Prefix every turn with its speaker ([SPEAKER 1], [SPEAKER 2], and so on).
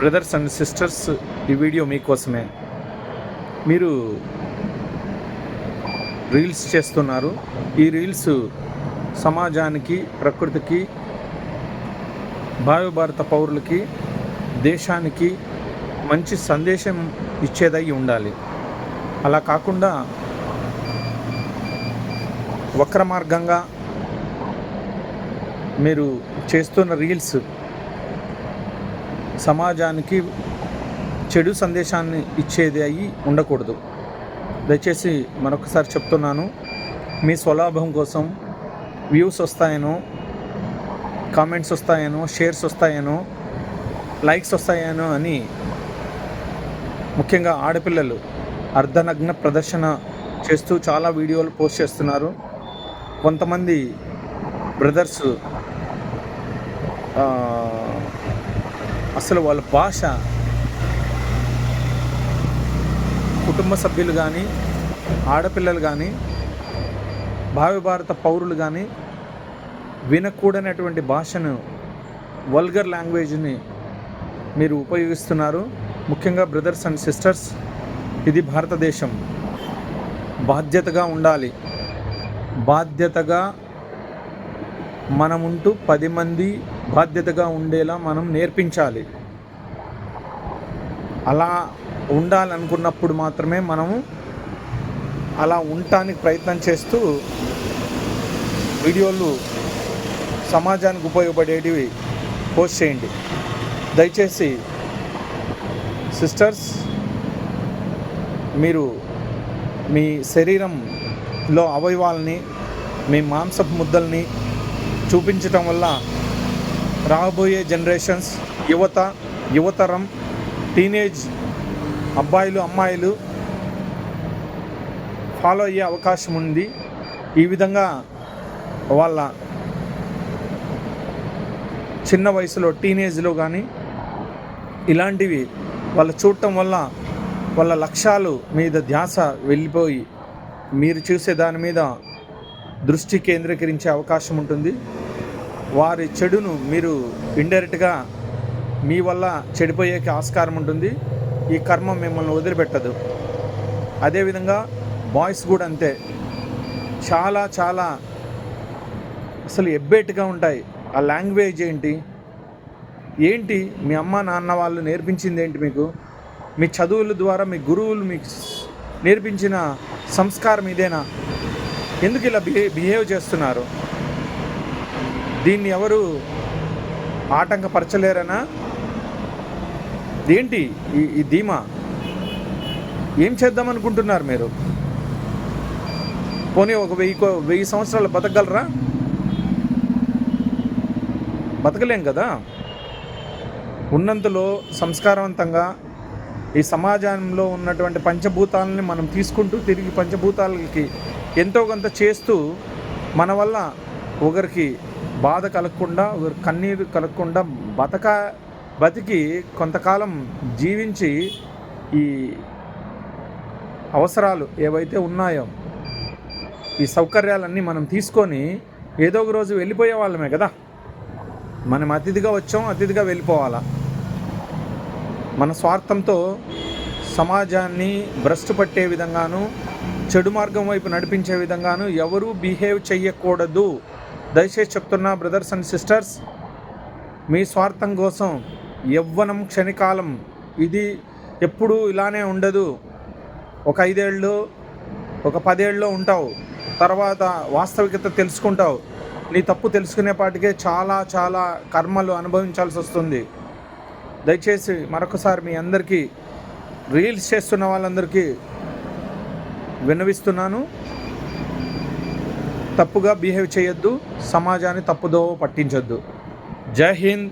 [SPEAKER 1] Brothers and sisters ఈ video మీకోసమే. మీరు రీల్స్ చేస్తున్నారు. ఈ రీల్స్ సమాజానికి ప్రకృతికి భావి భారత పౌరులకి దేశానికి మంచి సందేశం ఇచ్చేదై ఉండాలి. అలా కాకుండా వక్ర మార్గంగా మీరు చేస్తున్న రీల్స్ సమాజానికి చెడు సందేశాన్ని ఇచ్చేది అయి ఉండకూడదు. దయచేసి మరొకసారి చెప్తున్నాను మీ స్వలాభం కోసం వ్యూస్ వస్తాయనో కామెంట్స్ వస్తాయనో షేర్స్ వస్తాయనో లైక్స్ వస్తాయనో అని ముఖ్యంగా ఆడపిల్లలు అర్ధనగ్న ప్రదర్శన చేస్తూ చాలా వీడియోలు పోస్ట్ చేస్తున్నారు. కొంతమంది బ్రదర్స్ అసలు వాళ్ళ భాష కుటుంబ సభ్యులు కానీ ఆడపిల్లలు కానీ భావి భారత పౌరులు కానీ వినకూడనటువంటి భాషను వల్గర్ లాంగ్వేజ్ని మీరు ఉపయోగిస్తున్నారు. ముఖ్యంగా బ్రదర్స్ అండ్ సిస్టర్స్ ఇది భారతదేశం. బాధ్యతగా ఉండాలి. బాధ్యతగా మనముంటూ పది మంది బాధ్యతగా ఉండేలా మనం నేర్పించాలి. అలా ఉండాలనుకున్నప్పుడు మాత్రమే మనము అలా ఉండటానికి ప్రయత్నం చేస్తూ వీడియోలు సమాజానికి ఉపయోగపడేటివి పోస్ట్ చేయండి. దయచేసి సిస్టర్స్ మీరు మీ శరీరంలో అవయవాల్ని మీ మాంసపు ముద్దల్ని చూపించటం వల్ల రాబోయే జనరేషన్స్ యువత యువతరం టీనేజ్ అబ్బాయిలు అమ్మాయిలు ఫాలో అయ్యే అవకాశం ఉంది. ఈ విధంగా వాళ్ళ చిన్న వయసులో టీనేజ్లో కానీ ఇలాంటివి వాళ్ళు చూడటం వల్ల వాళ్ళ లక్ష్యాలు మీద ధ్యాస వెళ్ళిపోయి మీరు చూసే దాని మీద దృష్టి కేంద్రీకరించే అవకాశం ఉంటుంది. వారి చెడును మీరు ఇండైరెక్ట్గా మీ వల్ల చెడిపోయేకి ఆస్కారం ఉంటుంది. ఈ కర్మ మిమ్మల్ని వదిలిపెట్టదు. అదేవిధంగా బాయ్స్ కూడా అంతే. చాలా చాలా అసలు ఎబ్బేట్గా ఉంటాయి. ఆ లాంగ్వేజ్ ఏంటి? ఏంటి మీ అమ్మ నాన్న వాళ్ళు నేర్పించింది ఏంటి మీకు? మీ చదువుల ద్వారా మీ గురువులు మీకు నేర్పించిన సంస్కారం ఇదేనా? ఎందుకు ఇలా బిహే బిహేవ్ చేస్తున్నారు? దీన్ని ఎవరు ఆటంకపరచలేరనా? ఏంటి ఈ ఈ ధీమా? ఏం చేద్దాం అనుకుంటున్నారు మీరు? పోనీ ఒక వెయ్యి కో- వెయ్యి సంవత్సరాలు బతకగలరా? బతకలేం కదా? ఉన్నంతలో సంస్కారవంతంగా ఈ సమాజంలో ఉన్నటువంటి పంచభూతాలని మనం తీసుకుంటూ తిరిగి పంచభూతాలకి ఎంతో కొంత చేస్తూ మన వల్ల ఒకరికి బాధ కలగకుండా ఒకరి కన్నీరు కలగకుండా బతక బతికి కొంతకాలం జీవించి ఈ అవసరాలు ఏవైతే ఉన్నాయో ఈ సౌకర్యాలన్నీ మనం తీసుకొని ఏదో ఒక రోజు వెళ్ళిపోయే వాళ్ళమే కదా. మనం అతిథిగా వచ్చాం అతిథిగా వెళ్ళిపోవాలా? మన స్వార్థంతో సమాజాన్ని భ్రష్టు పట్టే విధంగాను చెడు మార్గం వైపు నడిపించే విధంగాను ఎవరూ బిహేవ్ చెయ్యకూడదు. దయచేసి చెప్తున్నా బ్రదర్స్ అండ్ సిస్టర్స్ మీ స్వార్థం కోసం యవ్వనం క్షణికాలం ఇది ఎప్పుడూ ఇలానే ఉండదు. ఒక ఐదేళ్ళు ఒక పదేళ్ళలో ఉంటావు. తర్వాత వాస్తవికత తెలుసుకుంటావు. నీ తప్పు తెలుసుకునేపాటికే చాలా చాలా కర్మలు అనుభవించాల్సి వస్తుంది. దయచేసి మరొకసారి మీ అందరికీ రీల్స్ చేస్తున్న వాళ్ళందరికీ విన్నవిస్తున్నాను. తప్పుగా బిహేవ్ చేయొద్దు. సమాజాన్ని తప్పుదో పట్టించొద్దు. జై హింద్.